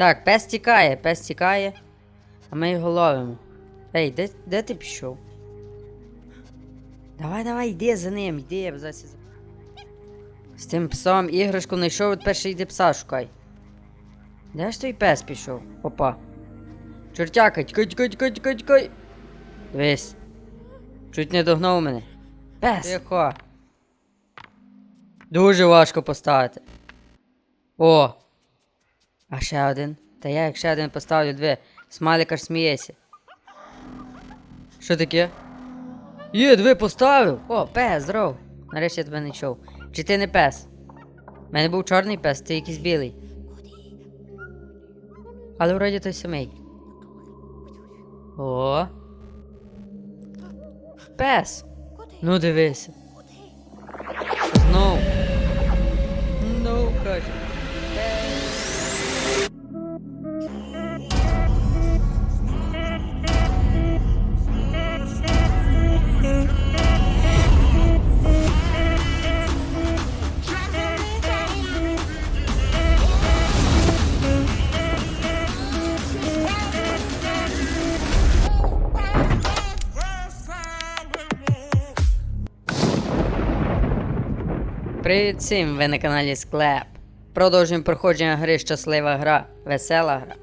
Так, пес тікає, пес тікає. А ми його ловимо. Ей, де, де ти пішов? Давай, давай, йди за ним, йди, я зараз. за- З тим псом іграшку знайшов, от перше йди пса шукай. Де ж той пес пішов? Опа. Чортяка, тікай, тікай, тікай, тікай, тікай. Дивись. Чуть не догнав мене. Пес! Тихо. Дуже важко поставити. О! А ще один. Та я як ще один поставлю дві. Смайлик аж сміється. Що таке? Є, дві поставив! О, пес, здоров. Нарешті я тебе не чув. Чи ти не пес? У мене був чорний пес, ти якийсь білий. Але вроді той самий. О. Пес. Ну дивися. Знов. Привіт всім, ви на каналі Склеп. Продовжуємо проходження гри щаслива гра, весела гра.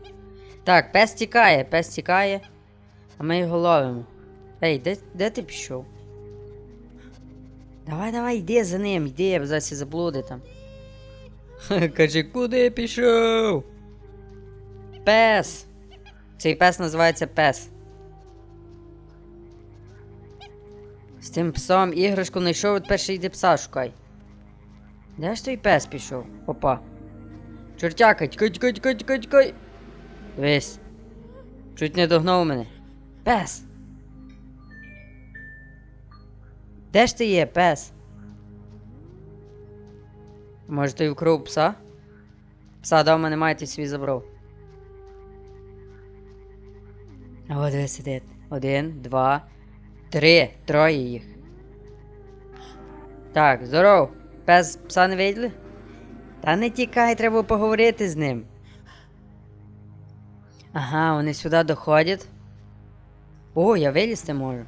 Так, пес тікає, пес тікає. А ми його ловимо. Ей, де, де ти пішов? Давай, давай, йди за ним, йди, я зараз заблуди там. Каже, куди я пішов? Пес. Цей пес називається пес. З тим псом іграшку знайшов, от перше йди пса шукай. Де ж той пес пішов? Опа. Чортяка, тікай, тікай, тікай, тікай, тікай. Дивись. Чуть не догнав мене. Пес. Де ж ти є, пес? Може ти вкрив пса? Пса дав мене має, ти свій забрав. А от ви сидить. Один, два, три. Троє їх. Так, здоров. Пес пса не виділи? Та не тікай, треба поговорити з ним. Ага, вони сюди доходять. О, я вилізти можу.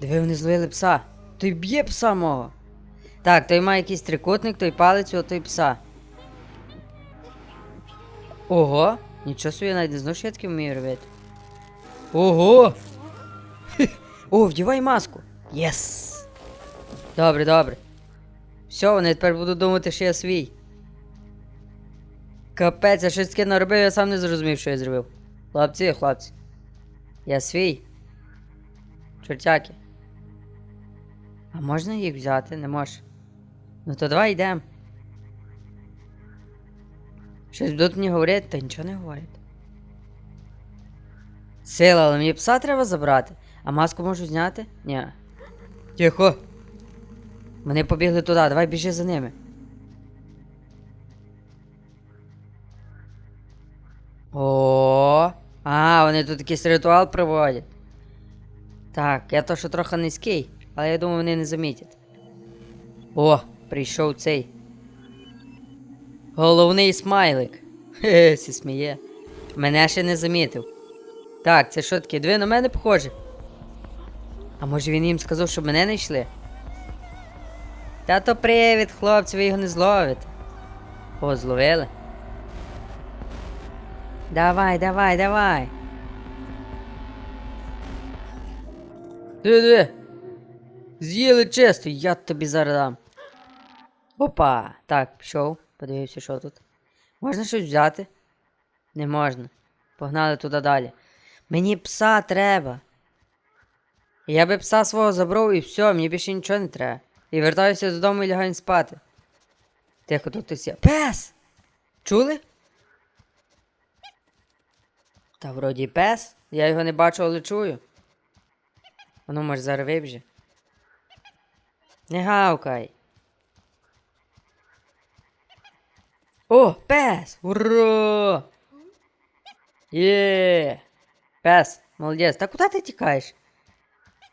Диви, вони зловили пса. Той б'є пса мого. Так, той має якийсь трикутник, той палець, а той пса. Ого! Нічого собі навіть не знав, що я таке вмію робити. Ого! О, вдівай маску! Єс! Добре, добре. Все, вони тепер будуть думати, що я свій. Капець, я щось таке наробив, я сам не зрозумів, що я зробив. Хлопці, хлопці. Я свій. Чортяки. А можна їх взяти? Не можеш. Ну то давай йдемо. Щось будуть мені говорити, та нічого не говорять. Сила, але мені пса треба забрати. А маску можу зняти? Ні. Тихо. Вони побігли туди, давай біжи за ними. О, а, вони тут якийсь ритуал проводять. Так, я то що трохи низький, але я думаю, вони не замітять. О, прийшов цей. Головний смайлик. Хе, сі сміє. Мене ще не замітив. Так, це що таке? Дві на мене похоже. А може він їм сказав, щоб мене не йшли? Та то привід, хлопці, ви його не зловите. О, зловили. Давай, давай, давай. Диви, диви. З'їли чисто, я тобі зараз дам. Опа. Так, пішов, подивився, що тут. Можна щось взяти? Не можна. Погнали туди далі. Мені пса треба. Я би пса свого забрав і все, мені більше нічого не треба. І вертаюся додому і лягаю спати. Тихо тут хтось є. Пес! Чули? Та вроді пес. Я його не бачу, але чую. Воно може зараз вибіже. Не гавкай. О, пес! Ура! Є! Пес, молодець. Та куди ти тікаєш?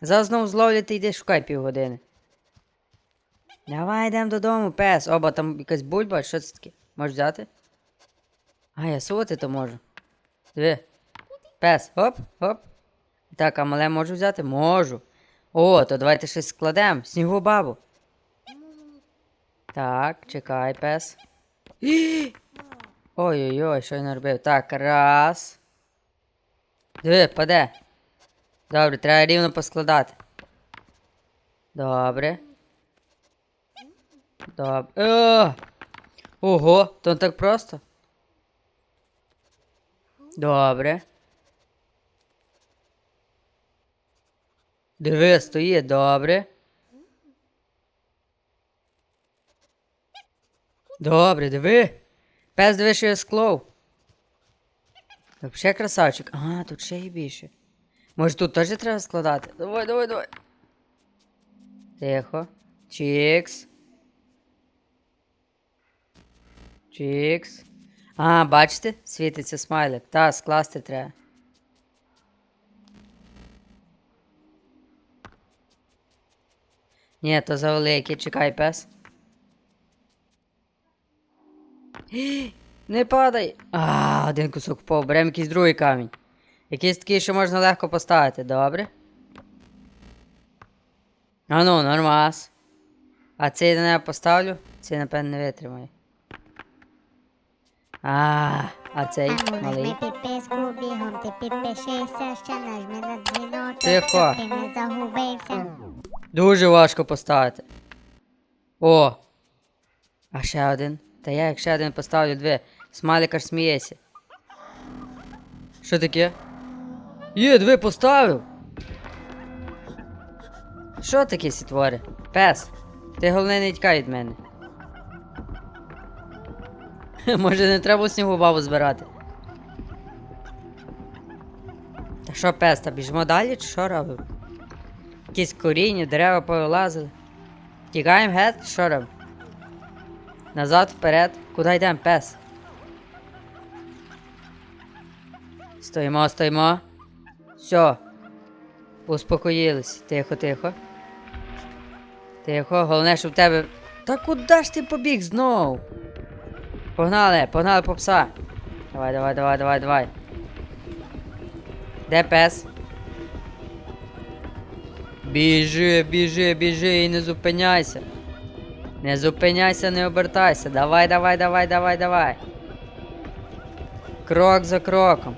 Зараз знову зловлять і йди шукай півгодини. Давай йдемо додому, пес. Оба там якась бульба, що це таке? Можеш взяти? А, я сувати то можу. Диви. Пес, оп, оп. Так, а мале можу взяти? Можу. О, то давайте щось складемо. Снігу бабу. Так, чекай, пес. Ой-ой-ой, що я наробив? Так, раз. Диви, паде. Добре, треба рівно поскладати. Добре. Добре. О! Ого, то так просто. Добре. Диви, стоїть, добре. Добре, диви. Пес диви, що я склов. Так, ще красавчик. А, тут ще і більше. Може тут теж треба складати? Давай, давай, давай. Тихо. Чікс. Чікс. А, бачите? Світиться смайлик. Та, скласти треба. Ні, то завеликий, чекай, пес. Не падай. А, один кусок впав. Беремо якийсь другий камінь. Якийсь такий, що можна легко поставити, добре? А ну, нормас. А цей на нього поставлю, цей, напевно, не витримає. А, а цей А малий. бігом ти підпишися, ще нажми на дзвіночок, Тихо. ти не загубився. Дуже важко поставити. О! А ще один. Та я як ще один поставлю дві. Смайлик аж сміється. Що таке? Є, дві поставив. Що таке сітвори? Пес, ти головне не тікай від мене. Може не треба снігу бабу збирати. Та що пес, та біжимо далі чи що робимо? Якісь коріння, дерева повилазили. Тікаємо геть, що робимо? Назад, вперед. Куди йдемо, пес? Стоїмо, стоїмо. Все. Успокоїлись. Тихо, тихо. Тихо, головне, щоб в тебе. Та куди ж ти побіг знов? Погнали, погнали по пса. Давай, давай, давай, давай, давай. Де пес? Біжи, біжи, біжи і не зупиняйся. Не зупиняйся, не обертайся. Давай, давай, давай, давай, давай. Крок за кроком.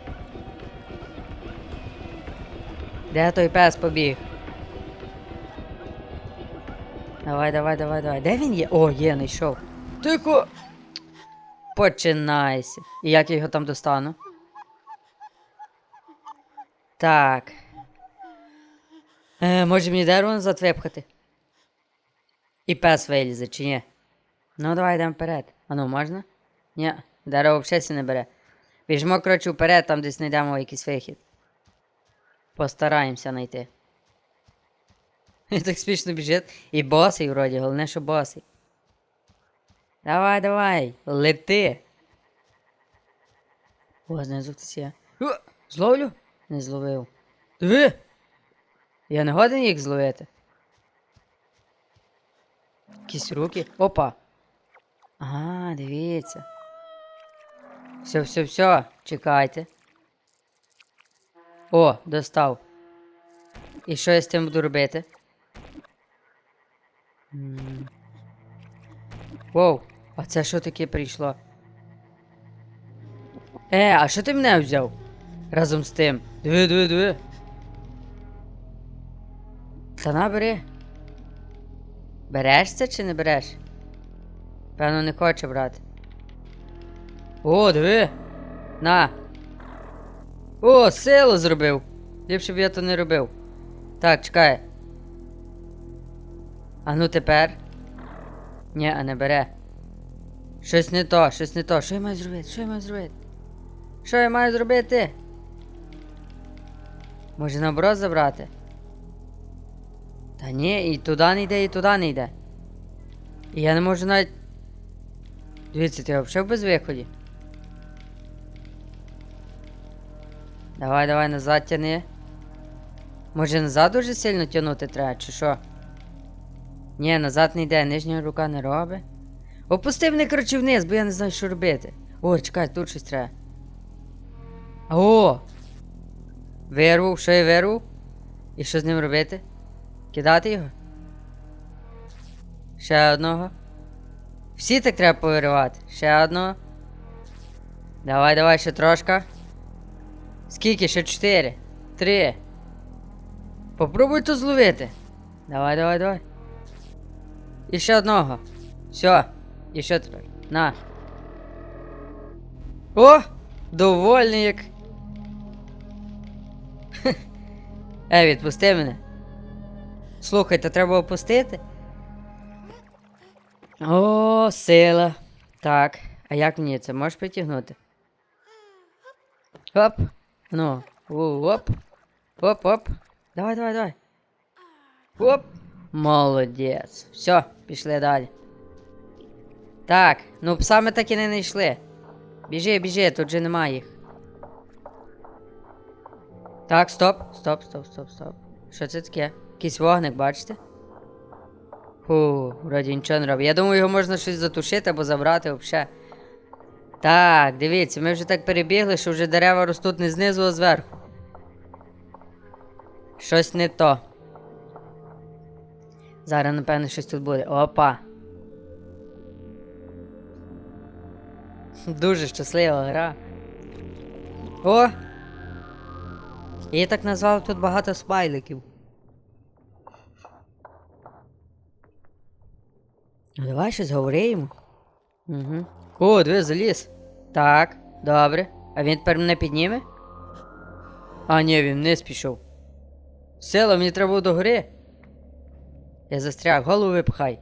Де той пес побіг? Давай, давай, давай, давай. Де він є? О, є, знайшов. Тихо. Починайся. І як я його там достану? Так. Е, може мені дерево назад? І пес вилізе, чи ні? Ну, давай йдемо вперед. А ну, можна? Ні, дерево взагалі не бере. Біжмо, коротше, вперед, там десь знайдемо якийсь вихід. Постараємося знайти. І так смішно біжить. І босий вроді, головне, що босий. Давай, давай, лети. О, знизу хтось є. О, зловлю? Не зловив. Диви! Я не годен їх зловити. Якісь руки. Опа. А, дивіться. Все, все, все, чекайте. О, достав. І що я з тим буду робити? Воу, а це що таке прийшло? Е, а що ти мене взяв? Разом з тим. Диви, диви, диви. Та набери. Береш це чи не береш? Певно, не хоче брати. О, диви. На. О, силу зробив. Ліпше б я то не робив. Так, чекай. А ну тепер. Ні, а не бере. Щось не то, щось не то. Що я маю зробити? Що я маю зробити? Що я маю зробити? Може наоборот забрати? Та ні, і туди не йде, і туди не йде. І я не можу навіть. Дивіться, ти взагалі без виході. Давай, давай, назад тяни. Може назад дуже сильно тягнути треба, чи що? Ні, назад не йде, нижня рука не робить. Опусти мене, коротше, вниз, бо я не знаю, що робити. О, чекай, тут щось треба. О! Вирвав, що я вирвав? І що з ним робити? Кидати його? Ще одного. Всі так треба повиривати. Ще одного. Давай, давай, ще трошка. Скільки? Ще чотири. Три. Попробуй то зловити. Давай, давай, давай. І ще одного. Все. І що тепер? На. О! Довольний як. Е, відпусти мене. Слухайте, треба опустити. О, сила. Так. А як мені це можеш притягнути? Оп. Ну. Оп. Оп, оп. Давай, давай, давай. Оп. Молодець. Все, пішли далі. Так, ну пса так і не знайшли. Біжи, біжи, тут же немає їх. Так, стоп, стоп, стоп, стоп, стоп. Що це таке? Якийсь вогник, бачите? Фу, вроді нічого не робить. Я думаю, його можна щось затушити або забрати взагалі. Так, дивіться, ми вже так перебігли, що вже дерева ростуть не знизу, а зверху. Щось не то. Зараз, напевно, щось тут буде. Опа. Дуже щаслива гра. О! Я так назвав тут багато смайликів. Ну давай щось говоримо. Угу. О, диви, заліз. Так, добре. А він тепер мене підніме? А, ні, він вниз пішов. Сила, мені треба до гори. Я застряг, голову випхай.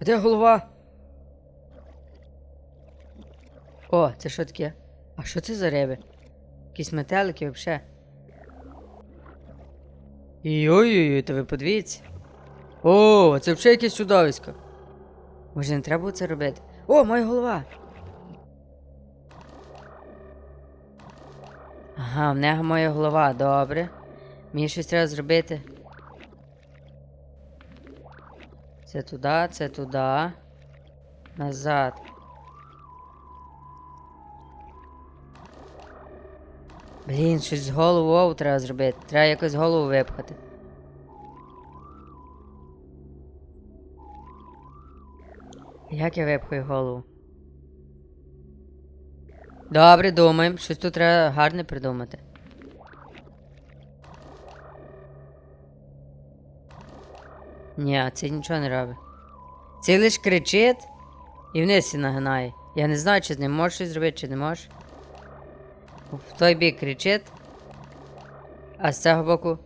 А де голова? О, це що таке? А що це за риби? Якісь метелики взагалі. Ой-ой-ой, то ви подивіться. О, це взагалі якесь чудовисько. Може не треба було це робити? О, моя голова! Ага, в нього моя голова, добре. Мені щось треба зробити. Це туди, це туди. Назад. Блін, щось з головою треба зробити. Треба якось голову випхати. Як я випхаю голову? Добре, думаємо. Щось тут треба гарне придумати. Ні, це нічого не робить. Це лиш кричить і вниз всі нагинає. Я не знаю, чи з ним можеш щось зробити, чи не можеш. В той бік кричить. А з цього боку.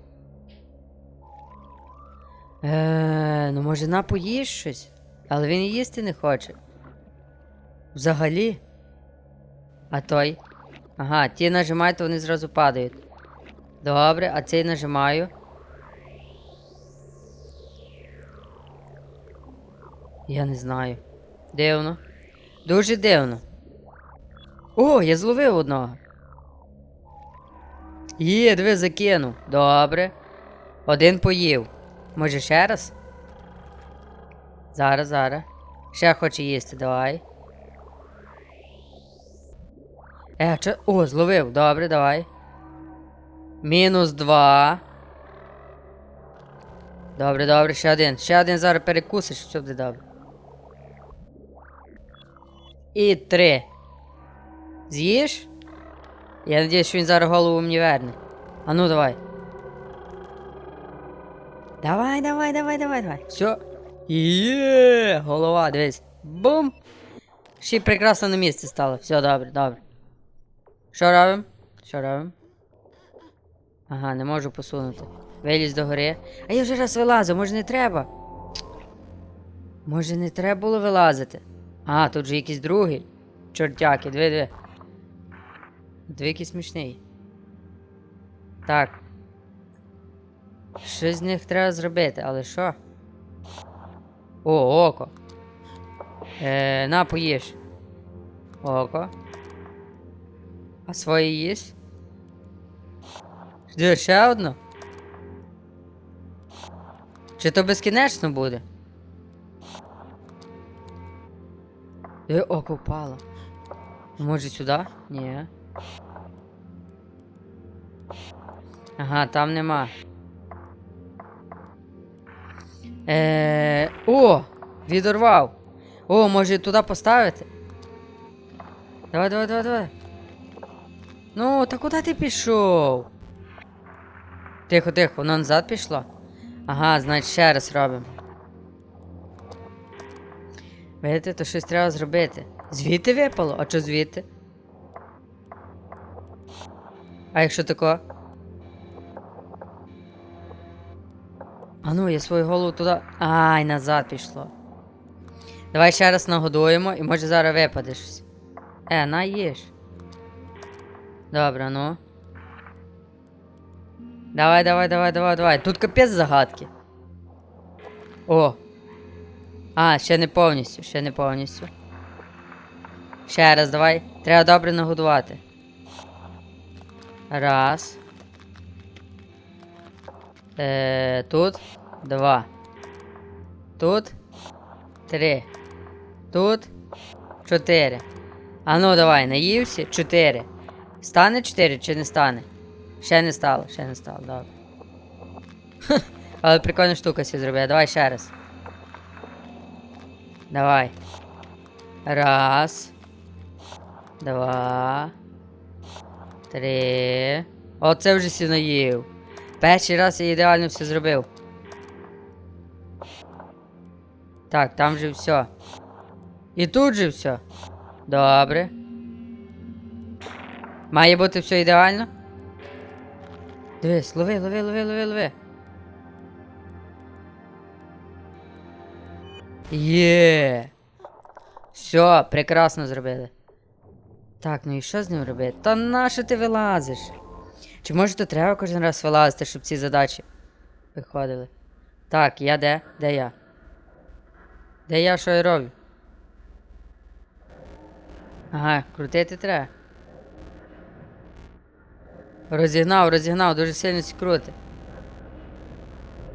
Е, ну може на поїж щось? Але він їсти не хоче. Взагалі. А той? Ага, ті нажимають, то вони зразу падають. Добре, а цей нажимаю. Я не знаю. Дивно. Дуже дивно. О, я зловив одного. Є, диви, закинув. Добре. Один поїв. Може ще раз? Зараз, зараз. Ще хоче їсти, давай. Е, че... О, зловив. Добре, давай. Мінус два. Добре, добре, ще один. Ще один зараз перекусиш, все буде добре. І три. З'їш? Я надіюсь, що він зараз голову мені верне. А ну давай. Давай, давай, давай, давай, давай. Все. Є, голова, дивись. Бум. Ще й прекрасно на місці стало. Все, добре, добре. Що робимо? Що робимо? Ага, не можу посунути. Виліз до гори. А я вже раз вилазив, може не треба. Може не треба було вилазити. А, тут же якийсь другий. Чортяки, диви, диви. Диви, який смішний. Так. Щось з них треба зробити, але що? О, око. Е, на, поїж. Око. А свої їсть? Де, ще одну? Чи то безкінечно буде? Де око впало? Може сюди? Ні. Ага, там нема. Е, о! Відорвав. О, може туди поставити? Давай, давай, давай, давай. Ну, та куди ти пішов? Тихо, тихо, воно назад пішло. Ага, значить ще раз робимо. Видите, то щось треба зробити. Звідти випало? А що звідти? А якщо тако? А ну, я свою голову туди. Ай, назад пішло. Давай ще раз нагодуємо і може зараз випаде. Е, на. Добре, ну. Давай, давай, давай, давай, давай. Тут капець загадки. О. А, ще не повністю, ще не повністю. Ще раз, давай. Треба добре нагодувати. Раз. Е, тут. Два. Тут. Три. Тут. Чотири. А ну давай, наївся. Чотири. Стане чотири чи не стане? Ще не стало, ще не стало, добре. Хе, Але прикольна штука сі зробила. Давай ще раз. Давай. Раз. Два. Три. Оце вже сі наїв. Перший раз я ідеально все зробив. Так, там же все. І тут же все. Добре. Має бути все ідеально. Дивись, лови, лови, лови, лови, лови. Є. Все, прекрасно зробили. Так, ну і що з ним робити? Та нащо ти вилазиш? Чи може то треба кожен раз вилазити, щоб ці задачі виходили? Так, я де? Де я? Де я що я роблю? Ага, крутити треба. Розігнав, розігнав, дуже сильно ці крути.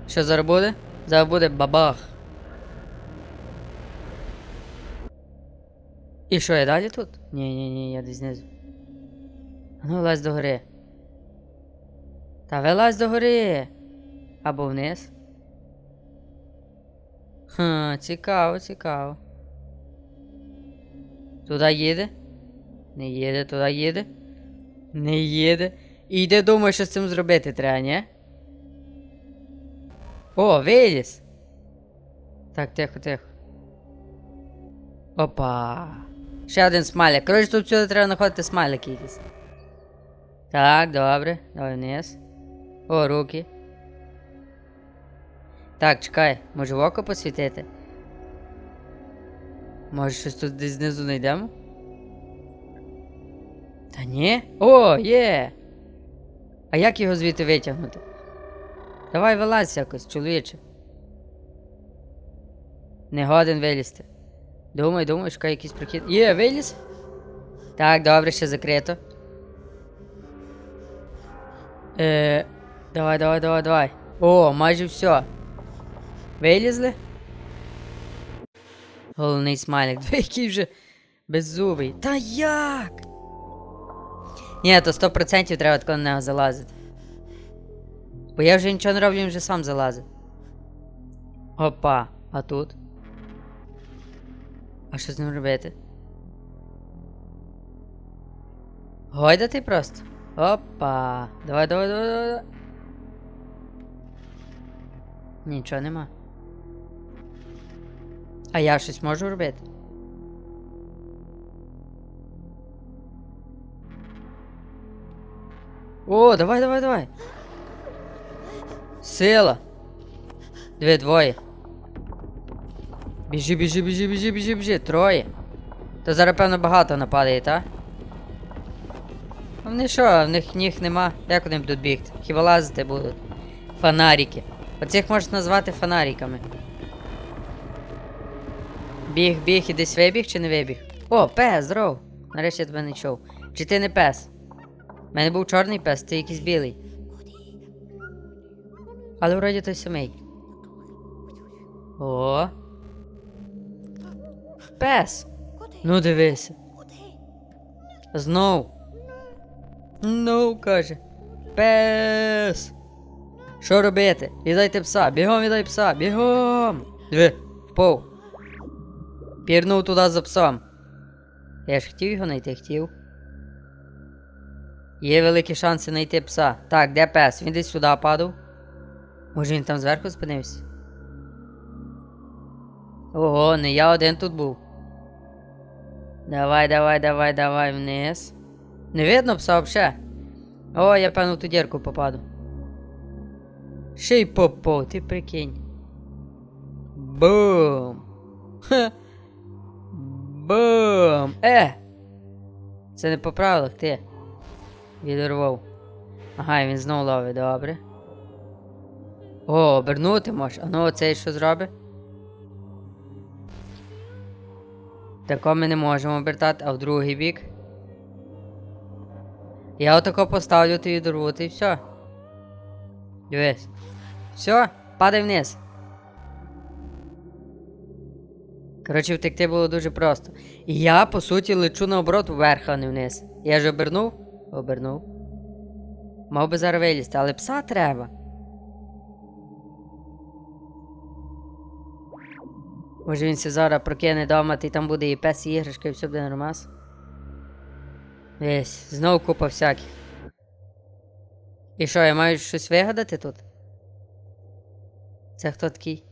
Що зараз буде? Зараз буде бабах. І що, я далі тут? Ні, ні, ні, я десь знизу. Ну вилазь до гори. Та вилазь до гори. Або вниз. Хм, цікаво, цікаво. Туди їде? Не їде, туди їде. Не їде. І йде думає, що з цим зробити треба, ні? О, виліз. Так, тихо, тихо. Опа. Ще один смайлик. Коротше, тут всюди треба знаходити смайлики якісь. Так, добре. Давай вниз. О, руки. Так, чекай, може в око посвітити? Може щось тут десь знизу знайдемо? Та ні? О, є! А як його звідти витягнути? Давай вилазь якось, чоловіче. Не годен вилізти. Думай, думай, шукай якийсь прохід. Є, виліз? Так, добре, ще закрито. Е, давай, давай, давай, давай. О, майже все. Вилізли? Головний смайлик. Який вже беззубий. Та як? Ні, то 100% треба тако на нього залазити. Бо я вже нічого не роблю, він вже сам залазить. Опа, а тут? А що з ним робити? Гойдати просто? Опа. Давай, давай, давай, давай. Нічого нема. А я щось можу робити? О, давай, давай, давай. Сила. Дві, двоє. Біжи, біжи, біжи, біжи, біжи, біжи. Троє. То зараз, певно, багато нападає, та? А Вони що, в них ніг нема. Як вони будуть бігти? Хіба лазити будуть? Фонарики. Оцих можна назвати фонариками. Біг, біг і десь вибіг чи не вибіг? О, пес, здоров. Нарешті я тебе не чув. Чи ти не пес? У мене був чорний пес, ти якийсь білий. Але вроді той самий. О. Пес. Ну дивися. Знов. Ну, каже. Пес. Що робити? Віддайте пса, бігом віддай пса, бігом. Диви, впав. Пірнув туди за псом. Я ж хотів його знайти, хотів. Є великі шанси знайти пса. Так, де пес? Він десь сюди падав. Може він там зверху спинився? Ого, не я один тут був. Давай, давай, давай, давай вниз. Не видно пса взагалі. О, я певно в ту дірку попаду. Ще й попав, ти прикинь. Бум. Ха. Бум. Е! Це не по правилах, ти. Відірвав. Ага, він знову ловить, добре. О, обернути можеш. А ну оцей що зробить? Тако ми не можемо обертати, а в другий бік. Я отако поставлю ти відрвути і все. Дивись. Все, падай вниз. Коротше, втекти було дуже просто. І я, по суті, лечу наоборот вверх, а не вниз. Я ж обернув? Обернув. Мав би зараз вилізти, але пса треба. Може він се зараз прокине дома, і там буде і пес, і іграшка, і все буде нормас. Весь, знову купа всяких. І що, я маю щось вигадати тут? Це хто такий?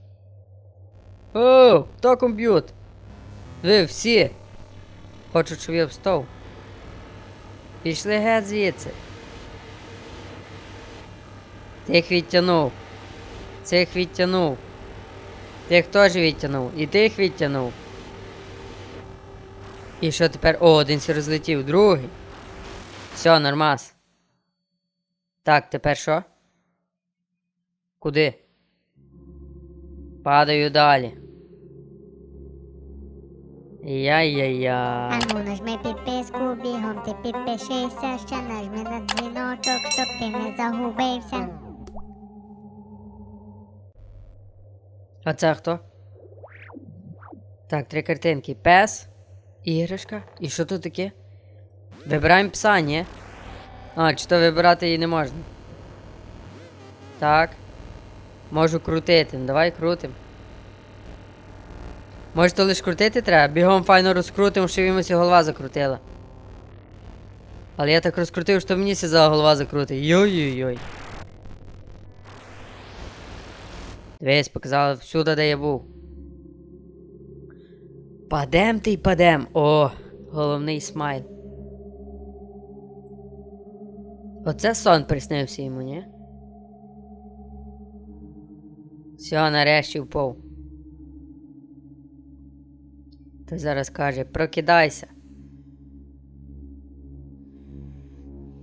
О, хто комп'ют? Ви всі. Хочуть, щоб я встав. Пішли геть звідси. Тих відтягнув. Цих відтягнув. Тих теж відтягнув. І тих відтягнув. І що тепер? О, один сі розлетів, другий. Все, нормас. Так, тепер що? Куди? Падаю далі. Я-я-я. Ану, нажми підписку, бігом ти підпишися, ще нажми на дзвіночок, щоб ти не загубився. А це хто? Так, три картинки. Пес, іграшка. І що тут таке? Вибираємо пса, ні? А, чи то вибирати її не можна. Так. Можу крутити. Ну, давай крутим. Може то лиш крутити треба? Бігом файно розкрутимо, щоб йомусь і голова закрутила. Але я так розкрутив, що мені ся за голова закрутить. Йой-йой-йой. Дивись, показала всюди, де я був. Падем ти й падем. О, головний смайл. Оце сон приснився йому, ні? Все, нарешті впав. Той зараз каже, прокидайся.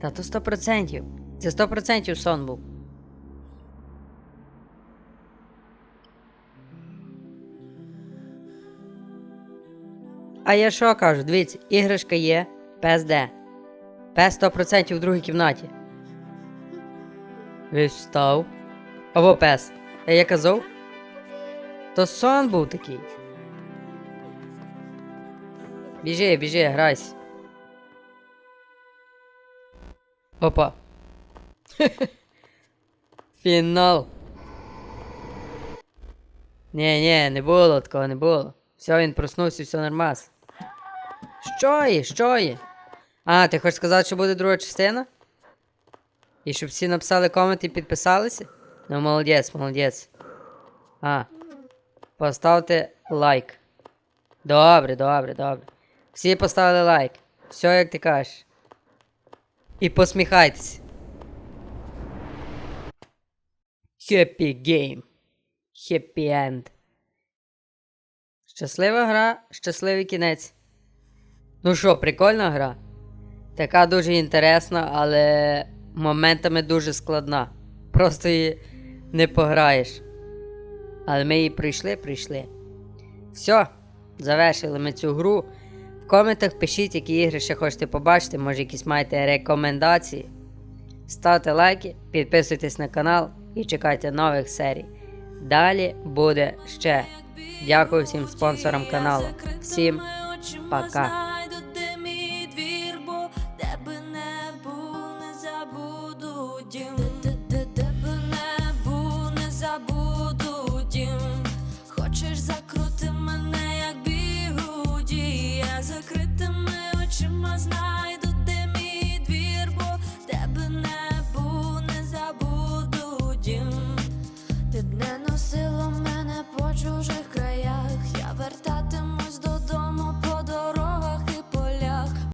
Та то сто процентів. Це сто процентів сон був. А я що кажу? Дивіться, іграшка є, пес де? Пес 100% в другій кімнаті. Він встав. Або пес. А я казав? То сон був такий. Біжи, біжи, грайся. Опа. Фінал. Ні, ні, не було такого, не було. Все, він проснувся, все нормас. Що є? Що є? А, ти хочеш сказати, що буде друга частина? І щоб всі написали комент і підписалися? Ну, молодець, молодець. А. Поставте лайк. Добре, добре, добре. Всі поставили лайк. Все, як ти кажеш. І посміхайтеся. Happy game. Happy end. Щаслива гра, щасливий кінець. Ну що, прикольна гра? Така дуже інтересна, але моментами дуже складна. Просто її не пограєш. Але ми її пройшли, прийшли. Все, завершили ми цю гру. В коментах пишіть, які ігри ще хочете побачити, може якісь маєте рекомендації. Ставте лайки, підписуйтесь на канал і чекайте нових серій. Далі буде ще. Дякую всім спонсорам каналу. Всім пока.